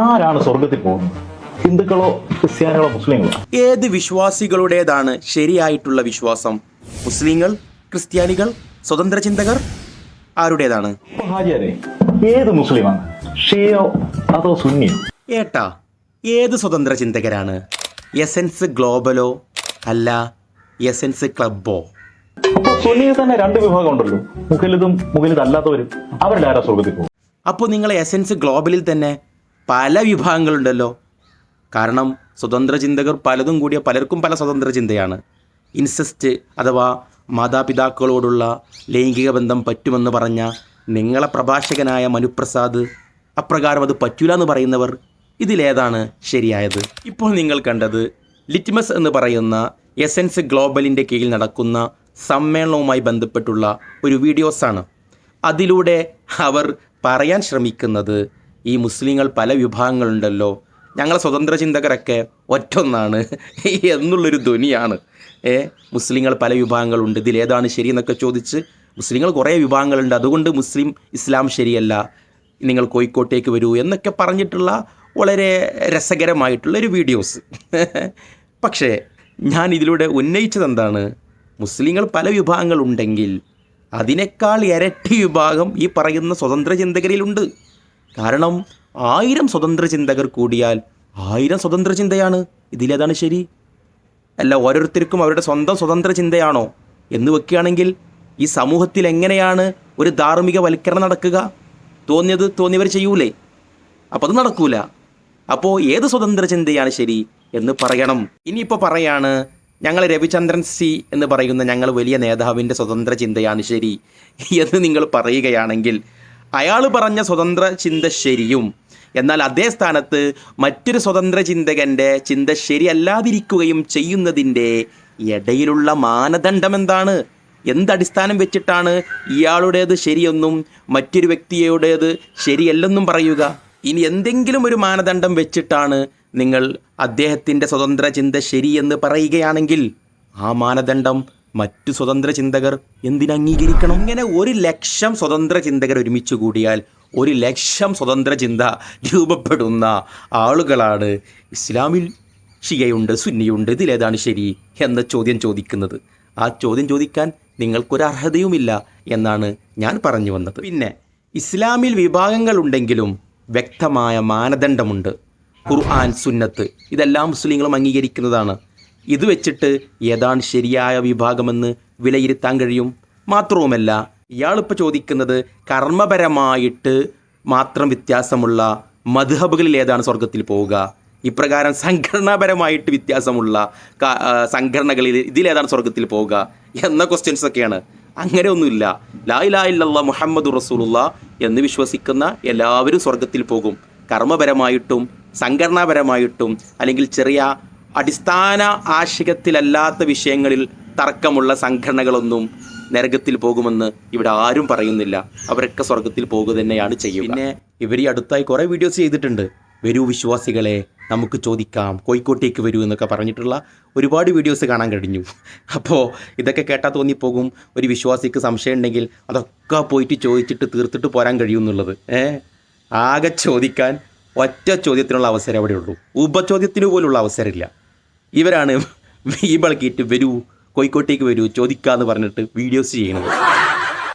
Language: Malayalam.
ആരാണ് സ്വർഗത്തിൽ പോകുന്നത്? ഹിന്ദുക്കളോ ക്രിസ്ത്യാനികളോ മുസ്ലിങ്ങളോ? ഏത് വിശ്വാസികളുടേതാണ് ശരിയായിട്ടുള്ള വിശ്വാസം? മുസ്ലിങ്ങൾ ക്രിസ്ത്യാനികൾ സ്വതന്ത്ര ചിന്തകർ? ആരുടേതാണ്? ഹാജിയാരെ ഏത് മുസ്ലിമാണ്? ഷിയോ അതോ സുന്നിയോ ഏട്ടാ ഏത് സ്വതന്ത്ര ചിന്തകരാണ്? എസൻസ് ഗ്ലോബലോ അല്ല എസൻസ് ക്ലബോ അപ്പൊ സുന്നിയിൽ തന്നെ രണ്ട് വിഭാഗം ഉണ്ടല്ലോ. മുഖലിതും മുഖലിതല്ലാത്തവരും. ആരാ സ്വർഗത്തിൽ പോകും അപ്പോൾ നിങ്ങൾ എസൻസ് ഗ്ലോബലിൽ തന്നെ പല വിഭാഗങ്ങളുണ്ടല്ലോ. കാരണം സ്വതന്ത്ര ചിന്തകർ പലതും കൂടിയ പലർക്കും പല സ്വതന്ത്ര ചിന്തയാണ്. ഇൻസെസ്റ്റ് അഥവാ മാതാപിതാക്കളോടുള്ള ലൈംഗിക ബന്ധം പറ്റുമെന്ന് പറഞ്ഞ നിങ്ങളെ പ്രഭാഷകനായ മനുപ്രസാദ് അപ്രകാരം അത് പറ്റൂല എന്ന് പറയുന്നവർ ഇതിലേതാണ് ശരിയായത്. ഇപ്പോൾ നിങ്ങൾ കണ്ടത് ലിറ്റ്മസ് എന്ന് പറയുന്ന എസെൻസ് ഗ്ലോബലിന്റെ കീഴിൽ നടക്കുന്ന സമ്മേളനവുമായി ബന്ധപ്പെട്ടുള്ള ഒരു വീഡിയോസാണ്. അതിലൂടെ അവർ പറയാൻ ശ്രമിക്കുന്നത് ഈ മുസ്ലിങ്ങൾ പല വിഭാഗങ്ങളുണ്ടല്ലോ. ഞങ്ങളെ സ്വതന്ത്ര ചിന്തകരൊക്കെ ഒറ്റൊന്നാണ്. എന്നുള്ളൊരു ധ്വനിയാണ്. ഏ മുസ്ലിങ്ങൾ പല വിഭാഗങ്ങളുണ്ട്. ഇതിലേതാണ് ശരി എന്നൊക്കെ ചോദിച്ച് മുസ്ലിങ്ങൾ കുറേ വിഭാഗങ്ങളുണ്ട്. അതുകൊണ്ട് മുസ്ലിം ഇസ്ലാം ശരിയല്ല. നിങ്ങൾ കോഴിക്കോട്ടേക്ക് വരൂ എന്നൊക്കെ പറഞ്ഞിട്ടുള്ള വളരെ രസകരമായിട്ടുള്ളൊരു വീഡിയോസ്. പക്ഷേ ഞാൻ ഇതിലൂടെ ഉന്നയിച്ചത് എന്താണ് മുസ്ലിങ്ങൾ പല വിഭാഗങ്ങളുണ്ടെങ്കിൽ അതിനേക്കാൾ ഇരട്ടി വിഭാഗം ഈ പറയുന്ന സ്വതന്ത്ര ചിന്തകരിലുണ്ട്. കാരണം ആയിരം സ്വതന്ത്ര ചിന്തകർ കൂടിയാൽ ആയിരം സ്വതന്ത്ര ചിന്തയാണ്. ഇതിലേതാണ് ശരി? അല്ല ഓരോരുത്തർക്കും അവരുടെ സ്വന്തം സ്വതന്ത്ര ചിന്തയാണോ? എന്ന് വെക്കുകയാണെങ്കിൽ ഈ സമൂഹത്തിൽ എങ്ങനെയാണ് ഒരു ധാർമ്മിക വൽക്കരണം നടക്കുക? തോന്നിയത് തോന്നിയവർ ചെയ്യൂലേ? അപ്പോൾ അത് നടക്കൂല. അപ്പോൾ ഏത് സ്വതന്ത്ര ചിന്തയാണ് ശരി എന്ന് പറയണം. ഇനിയിപ്പോൾ പറയാണ് ഞങ്ങൾ രവിചന്ദ്രൻ സി എന്ന് പറയുന്ന ഞങ്ങൾ വലിയ നേതാവിന്റെ സ്വതന്ത്ര ചിന്തയാണ് ശരി എന്ന് നിങ്ങൾ പറയുകയാണെങ്കിൽ അയാൾ പറഞ്ഞ സ്വതന്ത്ര ചിന്ത ശരിയും. എന്നാൽ അതേ സ്ഥാനത്ത് മറ്റൊരു സ്വതന്ത്ര ചിന്തകന്റെ ചിന്ത ശരിയല്ലാതിരിക്കുകയും ചെയ്യുന്നതിന്റെ ഇടയിലുള്ള മാനദണ്ഡം എന്താണ്? എന്തടിസ്ഥാനം വെച്ചിട്ടാണ് ഇയാളുടേത് ശരിയെന്നും മറ്റൊരു വ്യക്തിയുടേത് ശരിയല്ലെന്നും പറയുക? ഇനി എന്തെങ്കിലും ഒരു മാനദണ്ഡം വെച്ചിട്ടാണ് നിങ്ങൾ അദ്ദേഹത്തിന്റെ സ്വതന്ത്ര ചിന്ത ശരിയെന്ന് പറയുകയാണെങ്കിൽ ആ മാനദണ്ഡം മറ്റു സ്വതന്ത്ര ചിന്തകർ എന്തിനംഗീകരിക്കണം ഇങ്ങനെ ഒരു ലക്ഷം സ്വതന്ത്ര ചിന്തകർ ഒരുമിച്ച് കൂടിയാൽ ഒരു ലക്ഷം സ്വതന്ത്ര ചിന്ത രൂപപ്പെടുന്ന ആളുകളാണ് ഇസ്ലാമിൽ ഷിയയുണ്ട് സുന്നിയുണ്ട്. ഇതിലേതാണ് ശരി എന്ന ചോദ്യം ചോദിക്കുന്നത്. ആ ചോദ്യം ചോദിക്കാൻ നിങ്ങൾക്കൊരു അർഹതയുമില്ല എന്നാണ് ഞാൻ പറഞ്ഞു വന്നത്. പിന്നെ ഇസ്ലാമിൽ വിഭാഗങ്ങളുണ്ടെങ്കിലും വ്യക്തമായ മാനദണ്ഡമുണ്ട്. ഖുർആൻ സുന്നത്ത് ഇതെല്ലാം മുസ്ലിങ്ങളും അംഗീകരിക്കുന്നതാണ്. ഇത് വെച്ചിട്ട് ഏതാണ് ശരിയായ വിഭാഗമെന്ന് വിലയിരുത്താൻ കഴിയും? മാത്രവുമല്ല ഇയാളിപ്പോൾ ചോദിക്കുന്നത് കർമ്മപരമായിട്ട് മാത്രം വ്യത്യാസമുള്ള മധുഹബുകളിൽ ഏതാണ് സ്വർഗത്തിൽ പോവുക? ഇപ്രകാരം സംഘടനാപരമായിട്ട് വ്യത്യാസമുള്ള സംഘടനകളിൽ ഇതിലേതാണ് സ്വർഗത്തിൽ പോവുക എന്ന ക്വസ്റ്റ്യൻസ് ഒക്കെയാണ്. അങ്ങനെ ഒന്നുമില്ല. ലാ ഇലാഹ ഇല്ലല്ലാഹ് മുഹമ്മദ് റസൂലുള്ള എന്ന് വിശ്വസിക്കുന്ന എല്ലാവരും സ്വർഗത്തിൽ പോകും. കർമ്മപരമായിട്ടും സംഘടനാപരമായിട്ടും അല്ലെങ്കിൽ ചെറിയ അടിസ്ഥാന ആശയത്തിലല്ലാത്ത വിഷയങ്ങളിൽ തർക്കമുള്ള സംഘടനകളൊന്നും നരകത്തിൽ പോകുമെന്ന് ഇവിടെ ആരും പറയുന്നില്ല. അവരൊക്കെ സ്വർഗത്തിൽ പോകുക തന്നെയാണ് ചെയ്യുക. പിന്നെ ഇവർ ഈ അടുത്തായി കുറേ വീഡിയോസ് ചെയ്തിട്ടുണ്ട്. വരൂ വിശ്വാസികളെ നമുക്ക് ചോദിക്കാം കോഴിക്കോട്ടേക്ക് വരൂ എന്നൊക്കെ പറഞ്ഞിട്ടുള്ള ഒരുപാട് വീഡിയോസ് കാണാൻ കഴിഞ്ഞു. അപ്പോൾ ഇതൊക്കെ കേട്ടാൽ തോന്നിപ്പോകും. ഒരു വിശ്വാസിക്ക് സംശയം ഉണ്ടെങ്കിൽ അതൊക്കെ പോയിട്ട് ചോദിച്ചിട്ട് തീർത്തിട്ട് പോരാൻ കഴിയുമെന്നുള്ളത്. ഏ? ആകെ ചോദിക്കാൻ ഒറ്റ ചോദ്യത്തിനുള്ള അവസരം അവിടെ ഉള്ളൂ ഉപചോദ്യത്തിന് പോലുള്ള അവസരമില്ല ഇവരാണ് ഈ ബൾക്കിയിട്ട് വരൂ കോഴിക്കോട്ടേക്ക് വരൂ ചോദിക്കാന്ന് പറഞ്ഞിട്ട് വീഡിയോസ് ചെയ്യണത്.